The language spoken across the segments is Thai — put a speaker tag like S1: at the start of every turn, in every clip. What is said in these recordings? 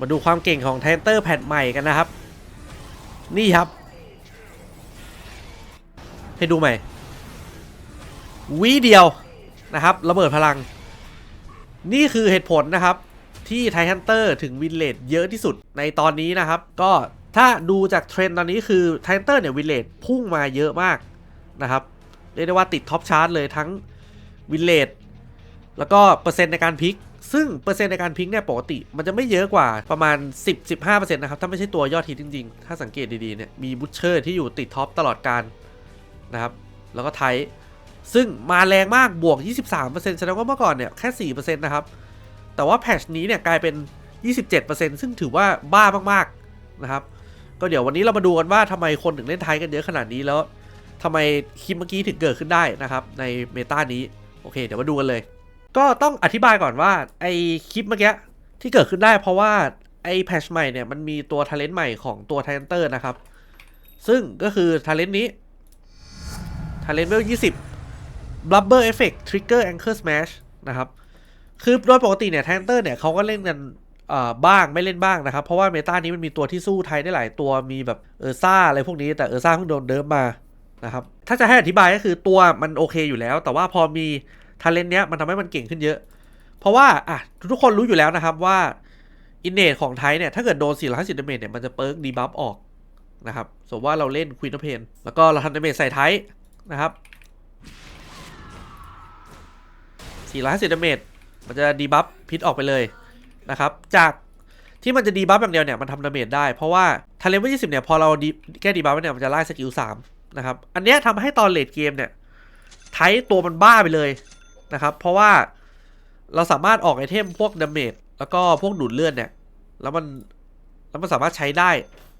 S1: มาดูความเก่งของไทเตอร์แพทใหม่กันนะครับ นี่ครับ ให้ดูใหม่วิเดียวนะครับระเบิดพลัง นี่คือเหตุผลนะครับ ที่ไททันเตอร์ถึงวินเลดเยอะที่สุดในตอนนี้นะครับ ก็ถ้าดูจากเทรนด์ตอนนี้คือไททันเตอร์เนี่ยวินเลดพุ่งมาเยอะมากนะครับเรียกได้ว่าติดท็อปชาร์ตเลยทั้งวินเลดแล้วก็เปอร์เซ็นต์ในการพลิก ซึ่งเปอร์เซ็นต์ในการพลิกเนี่ยปกติ มันจะไม่เยอะกว่าประมาณ 10-15%นะครับถ้าไม่ใช่ตัวยอดฮิตจริงๆ ถ้าสังเกตดีๆเนี่ยมีบูชเชอร์ที่อยู่ติดท็อปตลอดการนะครับแล้วก็ไทซึ่งมาแรงมากบวก 23%แสดงว่าเมื่อก่อนเนี่ยแค่ 4%นะครับ แต่ว่าแพชนี้เนี่ยกลายเป็น 27%ซึ่งถือว่าบ้ามากๆนะครับ ก็เดี๋ยววันนี้เรามาดูกันว่าทำไมคนถึงเล่นไทยกันเยอะขนาดนี้แล้วทำไมคลิปเมื่อกี้ถึงเกิดขึ้นได้นะครับ ในเมตานี้ โอเค เดี๋ยวมาดูกันเลย ก็ต้องอธิบายก่อนว่า ไอคลิปเมื่อกี้ที่เกิดขึ้นได้เพราะว่าไอแพชใหม่เนี่ยมันมีตัวท ALENT ใหม่ของตัว t ท n เตอร์นะครับ ซึ่งก็คือท ALENT นี้ Talent Level 20 Blubber Effect Trigger Anchor Smash นะครับ คือโดยปกติเนี่ย t ท n เตอร์เนี่ยเขาก็เล่นกันบ้างไม่เล่นบ้างนะครับ เพราะว่าเมตานี้มันมีตัวที่สู้ไทยได้หลายตัวมีแบบเออซ่าอะไรพวกนี้แต่เออซ่าเพิ่งโดนเดิมมานะครับถ้าจะให้อธิบายก็คือตัวมันโอเคอยู่แล้ว แต่ว่าพอมี ท a เลนเนี้ยมันทำให้มันเก่งขึ้นเยอะ เพราะว่าอะทุกคนรู้อยู่แล้วนะครับว่าอินเนตของไทยเนี่ยถ้าเกิดโดน 450ดาเมจเนี่ยมันจะเปิร์กดีบัฟออกนะครับสมมติว่าเราเล่นควีนเพนแล้วก็เราทำดาเมจใส่ไทยนะครับ 450ดาเมจมันจะดีบัฟพิษออกไปเลยนะครับ จากที่มันจะดีบัฟอย่างเดียวเนี่ยมันทำดาเมจได้ เพราะว่าทาเลนเวล20เนี่ยพอเราแก้ดีบัฟเนี่ยมันจะไล่สกิล3นะครับ อันเนี้ยทำให้ตอนเลดเกมเนี่ยไทตัวมันบ้าไปเลย นะครับ เพราะว่าเราสามารถออกไอเทมพวกดาเมจแล้วก็พวกดูดเลือดเนี่ย แล้วมันแล้วมันสามารถใช้ได้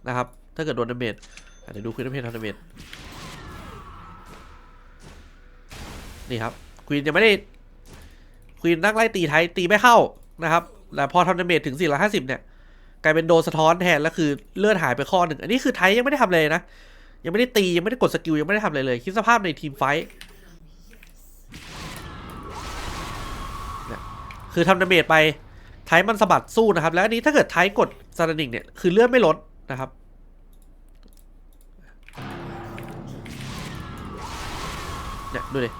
S1: นะครับ ถ้าเกิดโดนดาเมจเดี๋ยวดูควีนเพนทำดาเมจนี่ครับควีนยังไม่ได้ควีนนั่งไล่ตีไทยตีไม่เข้านะครับแต่พอทำดาเมจถึง 450 เนี่ย กลายเป็นโดนสะท้อนแทนแล้วคือเลือดหายไปข้อหนึ่งอันนี้คือไทยยังไม่ได้ทำเลยนะ ยังไม่ได้ตียังไม่ได้กดสกิลยังไม่ได้ทำอะไรเลย คิดสภาพในทีมไฟท์เนี่ย คือทำดาเมจไปไทมันสะบัดสู้นะครับ แล้วอันนี้ถ้าเกิดไทกดซาดานิกเนี่ยคือเลือดไม่ลดนะครับเนี่ยดูดิ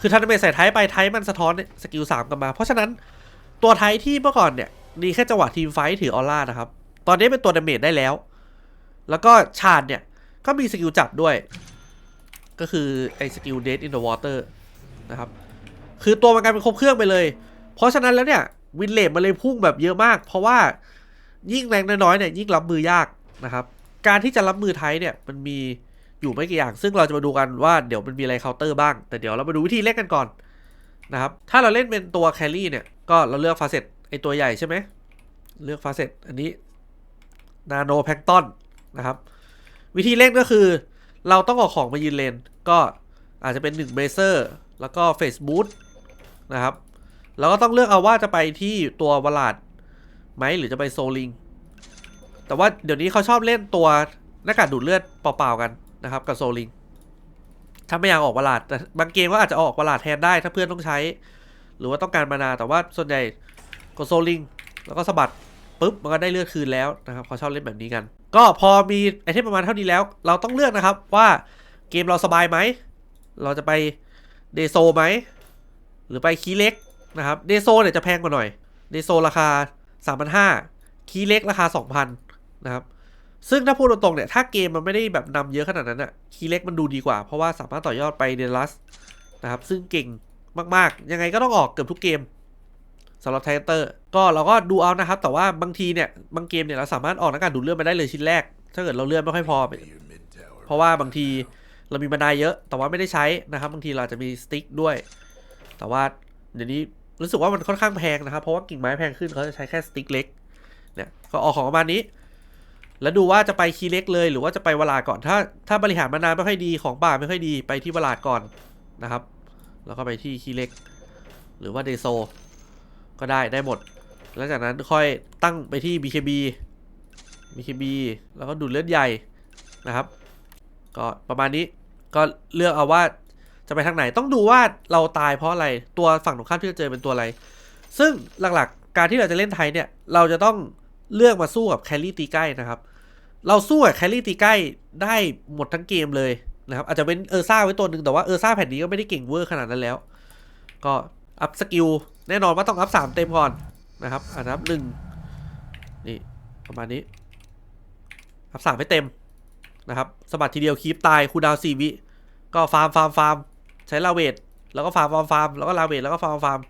S1: คือทันเมจใส่ไทไปไทมันสะท้อนสกิลสามกลับมา เพราะฉะนั้นตัวไทที่เมื่อก่อนเนี่ยดีแค่จังหวะทีมไฟท์ถือออร่านะครับ ตอนนี้เป็นตัวดาเมจได้แล้ว แล้วก็ชาดเนี่ย ก็มีสกิลจับด้วย ก็คือไอ้สกิล Dead in the Water นะครับ คือตัวมันกลายเป็นครบเครื่องไปเลย เพราะฉะนั้นแล้วเนี่ยวินเลทมันเลยพุ่งแบบเยอะมาก เพราะว่ายิ่งแรงน้อยๆเนี่ยยิ่งรับมือยากนะครับ การที่จะรับมือไทยเนี่ยมันมีอยู่ไม่กี่อย่าง ซึ่งเราจะมาดูกันว่าเดี๋ยวมันมีอะไรเคาน์เตอร์บ้าง แต่เดี๋ยวเรามาดูวิธีเล่นกันก่อนนะครับ ถ้าเราเล่นเป็นตัวแครี่เนี่ย ก็เราเลือกฟาเซตไอตัวใหญ่ใช่ไหม เลือกฟาเซตอันนี้นาโนแพคตอนนะครับ วิธีเล่นก็คือ เราต้องเออกของมายืนเลน ก็อาจจะเป็น1เบเซอร์ แล้วก็เฟสบูทนะครับ แล้วก็ต้องเลือกเอาว่าจะไปที่ตัววลาดไหมหรือจะไปโซลิง แต่ว่าเดี๋ยวนี้เขาชอบเล่นตัวหน้ากากดูดเลือดเปล่าๆกันนะครับกับโซลิง ถ้าไม่อยากออกวลาดแต่บางเกมก็อาจจะออกวลาดแทนได้ ถ้าเพื่อนต้องใช้ หรือว่าต้องการมานาแต่ว่าส่วนใหญ่กดโซลิง แล้วก็สะบัดปุ๊บมันก็ได้เลือดคืนแล้วนะครับเขาชอบเล่นแบบนี้กัน ก็พอมีไอเทมประมาณเท่านี้แล้ว เราต้องเลือกนะครับว่าเกมเราสบายไหม เราจะไปเดโซไหม หรือไปคีเล็ก นะครับเดโซเนี่ยจะแพงกว่าหน่อยเดโซราคา 3,500 คีเล็กราคา 2,000 นะครับ ซึ่งถ้าพูดตรงๆเนี่ย ถ้าเกมมันไม่ได้แบบนำเยอะขนาดนั้นอะคีย์เล็กมันดูดีกว่า เพราะว่าสามารถต่อยอดไปเดลัสนะครับ ซึ่งเก่งมากๆ ยังไงก็ต้องออกเกือบทุกเกมสำหรับไทเตอร์ ก็เราก็ดูเอานะครับ แต่ว่าบางทีเนี่ย บางเกมเนี่ยเราสามารถออกนักการดูดเลือดมาได้เลยชิ้นแรก ถ้าเกิดเราเลือดไม่ค่อยพอ เพราะว่าบางทีเรามีมานาเยอะ แต่ว่าไม่ได้ใช้นะครับ บางทีเราจจะมีสติ๊กด้วย แต่ว่า เดี๋ยวนี้รู้สึกว่ามันค่อนข้างแพงนะครับ เพราะว่ากิ่งไม้แพงขึ้นเขาจะใช้แค่สติ๊กเล็กเนี่ยก็ออกของประมาณนี้ แล้วดูว่าจะไปคีเล็กเลย หรือว่าจะไปวลาก่อนถ้าถ้าบริหารมานานไม่ค่อยดีของป่าไม่ค่อยดีไปที่วลาก่อนนะครับ แล้วก็ไปที่คีเล็ก หรือว่าเดโซก็ได้ได้หมด แล้วจากนั้นค่อยตั้งไปที่ BKB BKB แล้วก็ดูดเลือดใหญ่นะครับ ก็ประมาณนี้ก็เลือกเอาว่า จะไปทางไหนต้องดูว่าเราตายเพราะอะไรตัวฝั่งตรงข้ามที่จะเจอเป็นตัวอะไร ซึ่งหลักๆการที่เราจะเล่นไทยเนี่ยเราจะต้องเลือกมาสู้กับแคลรี่ตีใกล้นะครับ เราสู้กับแคลรี่ตีใกล้ได้หมดทั้งเกมเลยนะครับอาจจะเป็นเออร์ซ่าไว้ตัวหนึ่งแต่ว่าเออร์ซ่าแผ่นนี้ก็ไม่ได้เก่งเวอร์ขนาดนั้นแล้ว ก็อัพสกิลแน่นอนว่าต้องอัพสามเต็มก่อนนะครับอันนับหนึ่งนี่ประมาณนี้อัพสามให้เต็มนะครับสะบัดทีเดียวคีปตายคูดาวสี่วิก็ฟาร์มฟาร์มฟาร์ม ใช้ลาเวทแล้วก็ฟาร์มฟาร์มฟาร์มแล้วก็ลาเวทแล้วก็ฟาร์มฟาร์ม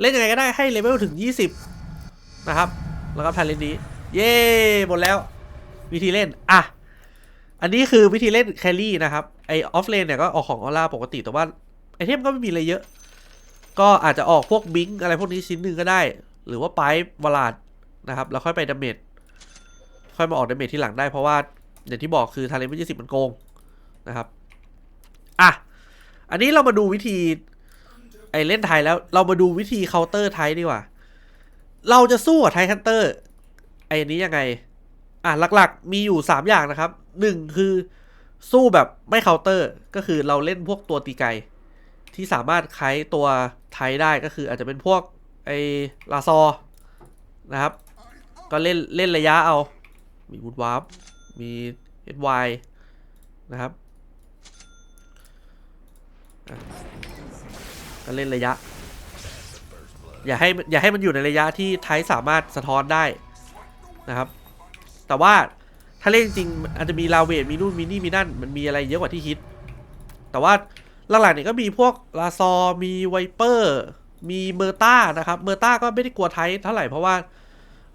S1: เล่นยังไงก็ได้ให้เลเวลถึง 20 นะครับ แล้วก็ทานเล่นนี้ เย้หมดแล้ว วิธีเล่น อะ อันนี้คือวิธีเล่นแครี่นะครับ ไอออฟเลนเนี่ยก็ออกของออร่าปกติแต่ว่าไอเทมก็ไม่มีอะไรเยอะ ก็อาจจะออกพวกบิงอะไรพวกนี้ชิ้นหนึ่งก็ได้ หรือว่าไปวลาดนะครับ แล้วค่อยไปดาเมจค่อยมาออกดาเมจที่หลังได้เพราะว่าอย่างที่บอกคือทาเลนต์ยี่สิบมันโกงนะครับ อะ อันนี้เรามาดูวิธี ไอเล่นไทยแล้ว เรามาดูวิธีเคาน์เตอร์ไทยดีกว่า เราจะสู้กับไทคันเตอร์ไออันนี้ยังไง อะหลักๆ มีอยู่3อย่างนะครับหนึ่งคือสู้แบบไม่เคาน์เตอร์ ก็คือเราเล่นพวกตัวตีไกลที่สามารถไคตัวไทยได้ก็คืออาจจะเป็นพวกไอลาซอนะครับ ก็เล่นเล่นระยะเอา มีวูดวาร์ปมีเอสวนะครับ ก็เล่นระยะ อย่าให้อย่าให้มันอยู่ในระยะที่ไทสามารถสะท้อนได้นะครับ แต่ว่าถ้าเล่นจริงอาจจะมีลาเวทมีนู่นมีนี่มีนั่นมันมีอะไรเยอะกว่าที่คิด แต่ว่าหลักๆเนี่ยก็มีพวกลาซอมีไวเปอร์มีเมอร์ต้านะครับเมอร์ต้าก็ไม่ได้กลัวไทเท่าไหร่เพราะว่า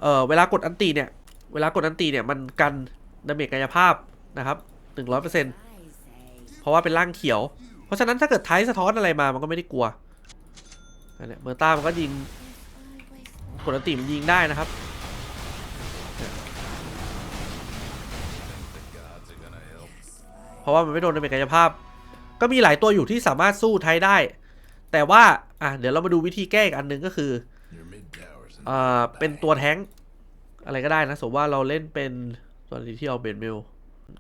S1: เออเวลากดอันตีเนี่ย เวลากดอันตีเนี่ยมันกันดาเมจกายภาพนะครับหนึ่งร้อยเปอร์เซ็นต์เพราะว่าเป็นร่างเขียว ราะฉะนั้นถ้าเกิดไทสะท้อนอะไรมามันก็ไม่ได้กลัวอันเนี้ยเมอร์ต้ามันก็ยิงกดอันตีมันยิงได้นะครับเพราะว่ามันไม่โดนดาเมจกายภาพ ก็มีหลายตัวอยู่ที่สามารถสู้ไทยได้ แต่ว่า อะ เดี๋ยวเรามาดูวิธีแก้อีกอันหนึ่งก็คือเอ่อเป็นตัวแท้งอะไรก็ได้นะ สมมติว่าเราเล่นเป็นตัวนี้ที่ออกเบนเมล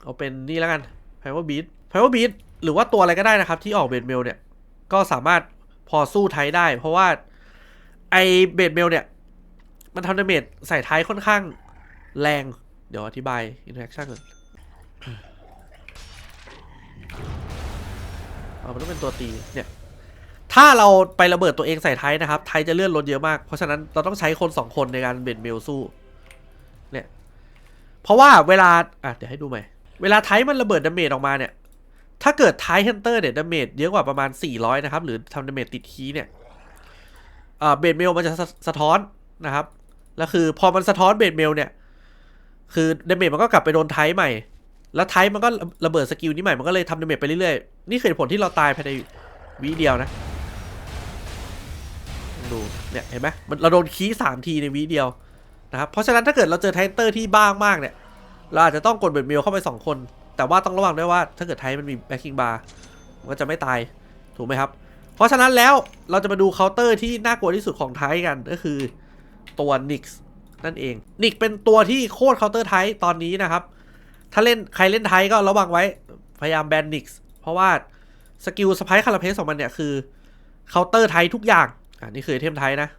S1: เอาเป็นนี่แล้วกัน Power Beat Power Beat หรือว่าตัวอะไรก็ได้นะครับ ที่ออกเบนเมลเนี่ย ก็สามารถพอสู้ไทยได้ เพราะว่าไอเบนเมลเนี่ย มันทำดาเมจใส่ไทยค่อนข้างแรง เดี๋ยวอธิบาย interaction ก่อนเอามันต้องเป็นตัวตีเนี่ย ถ้าเราไประเบิดตัวเองใส่ไทยนะครับ ไทยจะเลื่อนลดเยอะมาก เพราะฉะนั้นเราต้องใช้คนสองคนในการเบนเมลสู้ เนี่ย เพราะว่าเวลา อะ เดี๋ยวให้ดูใหม่ เวลาไทยมันระเบิดดาเมจออกมาเนี่ย ถ้าเกิดไทยฮันเตอร์เนี่ยดาเมจเยอะกว่าประมาณ 400 นะครับ หรือทำดาเมจติดคีเนี่ยเบนเมลมันจะสะสะท้อนนะครับ แล้วคือพอมันสะท้อนเบนเมลเนี่ย คือดาเมจมันก็กลับไปโดนไทใหม่ แล้วไทมันก็ระเบิดสกิลนี้ใหม่ มันก็เลยทำดาเมจไปเรื่อยๆ นี่คือผลที่เราตายภายในวิเดียวนะ ดู เนี่ยเห็นไหมมันเราโดนคีสามทีในวิเดียวนะครับ เพราะฉะนั้นถ้าเกิดเราเจอไทเตอร์ที่บ้างมากเนี่ย เราอาจจะต้องกดเบดเมลเข้าไป2คน แต่ว่าต้องระวังด้วยว่าถ้าเกิดไทยมันมีแบ็คกิ้งบาร์มันก็จะไม่ตายถูกไหมครับ เพราะฉะนั้นแล้วเราจะมาดูเคาน์เตอร์ที่น่ากลัวที่สุดของไทยกันก็คือตัวนิกส์นั่นเองนิกเป็นตัวที่โคตรเคาน์เตอร์ไทยตอนนี้นะครับ ถ้าเล่นใครเล่นไทยก็ระวังไว้ พยายามแบนนิกส์เพราะว่าสกิลสไปคาราเพสของมันเนี่ยคือเคาน์เตอร์ไทยทุกอย่างอ่านี่คือไอเทมไทยนะ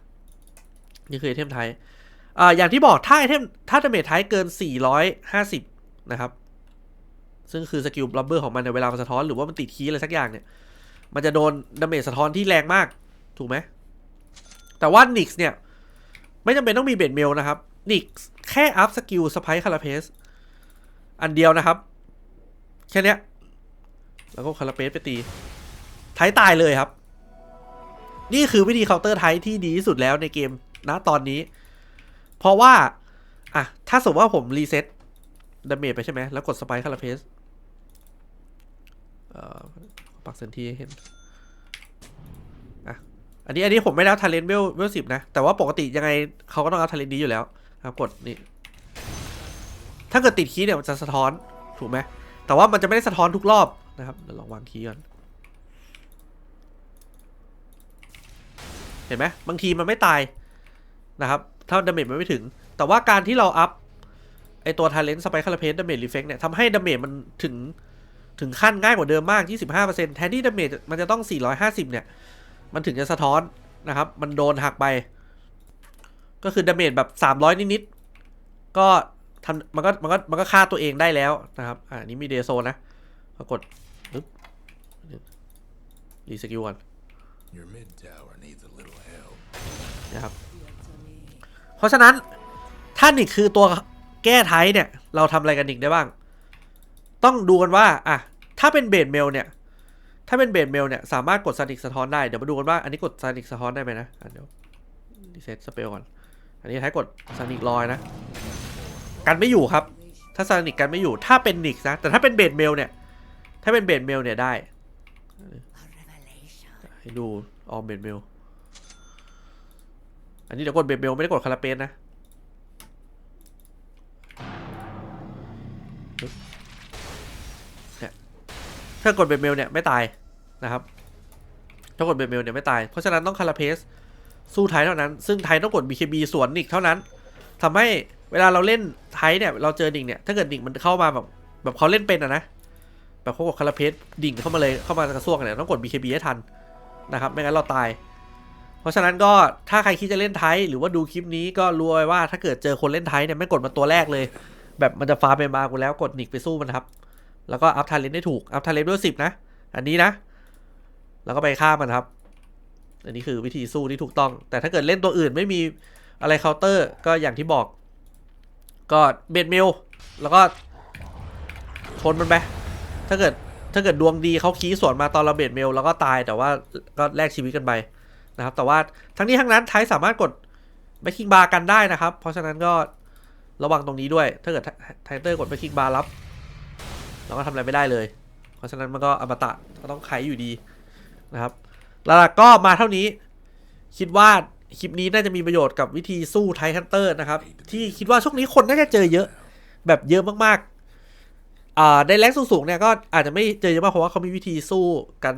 S1: นี่คือไอเทมไทยอ่าอย่างที่บอกถ้าไอเทมถ้าดาเมจไทยเกิน 450 นะครับ ซึ่งคือสกิลบลับเบอร์ของมันในเวลามันสะท้อนหรือว่ามันติดคีอะไรสักอย่างเนี่ย มันจะโดนดาเมจสะท้อนที่แรงมาก ถูกไหม แต่ว่านิกส์เนี่ย ไม่จำเป็นต้องมีเบดเมลนะครับนิกส์แค่อัพสกิลสไปคาราเพสอันเดียวนะครับ แค่นี้แล้วก็คาราเพสไปตี ไทยตายเลยครับ นี่คือวิธีเคาน์เตอร์ไทป์ที่ดีที่สุดแล้วในเกมณตอนนี้ เพราะว่า อะ ถ้าสมมติว่าผมรีเซ็ตดาเมจไปใช่ไหม แล้วกดสไปค์คาราเพส เอ่อปักเซนทีให้เห็นอะอันนี้อันนี้ผมไม่ได้เอาทาเลนเวลเวลสิบนะ แต่ว่าปกติยังไงเขาก็ต้องเอาทาเลนนี้อยู่แล้วครับกดนี่ถ้าเกิดติดคีย์เนี่ยมันจะสะท้อนถูกไหมแต่ว่ามันจะไม่ได้สะท้อนทุกรอบนะครับเดี๋ยวลองวางคีย์ก่อนเห็นไหมบางทีมันไม่ตายนะครับถ้าดาเมจมันไม่ถึง แต่ว่าการที่เราอัพไอตัวทาเลนต์สไปคาราเพสดาเมจรีเฟกเนี่ยทำให้ดาเมจมันถึง ถึงขั้นง่ายกว่าเดิมมาก 25%แทนที่ดาเมจมันจะต้อง 450 เนี่ย มันถึงจะสะท้อนนะครับ มันโดนหักไป ก็คือดาเมจแบบ 300 นิดๆ ก็ทำมันก็มันก็มันก็ฆ่าตัวเองได้แล้วนะครับ อ่าอันนี้มีเดโซนะปรากฏปึ๊บรีสกิลก่อน
S2: Your mid tower needs a little help.
S1: นะครับ เพราะฉะนั้นถ้านิกคือตัวแก้ไทยเนี่ย เราทำอะไรกันนิกได้บ้าง ต้องดูกันว่าอะถ้าเป็นเบดเมลเนี่ย ถ้าเป็นเบดเมลเนี่ย สามารถกดซานิกสะท้อนได้ เดี๋ยวมาดูกันว่าอันนี้กดซานิกสะท้อนได้ไหมนะอะเดี๋ยวรีเซ็ตสเปลก่อน อันนี้ไทยกดซานิกลอยนะ กันไม่อยู่ครับ ถ้าซานิกกันไม่อยู่ ถ้าเป็นนิกนะ แต่ถ้าเป็นเบดเมลเนี่ย ถ้าเป็นเบดเมลเนี่ยได้ ให้ดูออมเบดเมล อันนี้เดี๋ยวกดเบดเมลไม่ได้กดคาราเปนนะ เนี่ย ถ้ากดเบดเมลเนี่ยไม่ตายนะครับ ถ้ากดเบดเมลเนี่ยไม่ตาย เพราะฉะนั้นต้องคาราเพสสู้ไทยเท่านั้น ซึ่งไทยต้องกด BKB สวนนิกเท่านั้นทำให้เวลาเราเล่นไทยเนี่ยเราเจอนิกเนี่ยถ้าเกิดนิกมันเข้ามาแบบแบบเขาเล่นเป็นอะนะแบบเขากดคาราเพสดิ่งเข้ามาเลยเข้ามากระซวกเนี่ยต้องกด BKB ให้ทันนะครับไม่งั้นเราตาย เพราะฉะนั้นก็ถ้าใครคิดจะเล่นไทยหรือว่าดูคลิปนี้ก็รู้ไว้ว่าถ้าเกิดเจอคนเล่นไทยเนี่ยไม่กดมาตัวแรกเลย แบบมันจะฟาร์มไปมากูแล้วกดนิกไปสู้มันครับ แล้วก็อัพทาเลนได้ถูก อัพทาเลนด้วยสิบนะ อันนี้นะ แล้วก็ไปฆ่ามันครับ อันนี้คือวิธีสู้ที่ถูกต้อง แต่ถ้าเกิดเล่นตัวอื่นไม่มีอะไรเคาน์เตอร์ ก็อย่างที่บอก ก็เบดมิลแล้วก็ชนมันไป ถ้าเกิดถ้าเกิดดวงดีเขาคีย์สวนมาตอนเราเบดเมล แล้วก็ตายแต่ว่าก็แลกชีวิตกันไปนะครับ แต่ว่าทั้งนี้ทั้งนั้นไทยสามารถกดแบ็คคิงบาร์กันได้นะครับ เพราะฉะนั้นก็ระวังตรงนี้ด้วย ถ้าเกิดไทเตอร์กดแบ็คคิงบาร์รับ เราก็ทำอะไรไม่ได้เลย เพราะฉะนั้นมันก็อมตะก็ต้องไขอยู่ดีนะครับแล้วก็มาเท่านี้ คิดว่าคลิปนี้น่าจะมีประโยชน์กับวิธีสู้ไทฮันเตอร์นะครับ ที่คิดว่าช่วงนี้คนน่าจะเจอเยอะ แบบเยอะมากๆอ่าในแรงสูงๆเนี่ยก็อาจจะไม่เจอเยอะมากเพราะว่าเขามีวิธีสู้กัน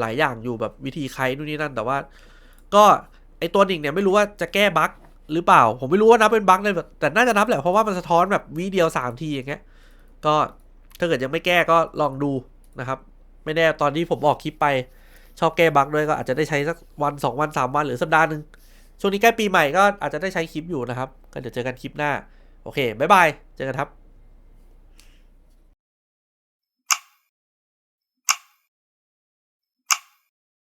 S1: หลายอย่างอยู่แบบวิธีใครนู่นนี่นั่น แต่ว่า ก็ไอตัวหนึ่งเนี่ยไม่รู้ว่าจะแก้บั๊กหรือเปล่า ผมไม่รู้ว่านับเป็นบั๊กเลยแบบแต่น่าจะนับแหละเพราะว่ามันสะท้อนแบบวิเดียวสามทีอย่างเงี้ยก็ ถ้าเกิดยังไม่แก้ก็ลองดูนะครับ ไม่แน่ตอนที่ผมออกคลิปไป ชอบแก้บั๊กด้วยก็อาจจะได้ใช้สักวันสองวันสามวันหรือสัปดาห์หนึ่งช่วงนี้ใกล้ปีใหม่ก็อาจจะได้ใช้คลิปอยู่นะครับ ก็เดี๋ยวเจอกันคลิปหน้า โอเคบ๊ายบาย เจอกันครับ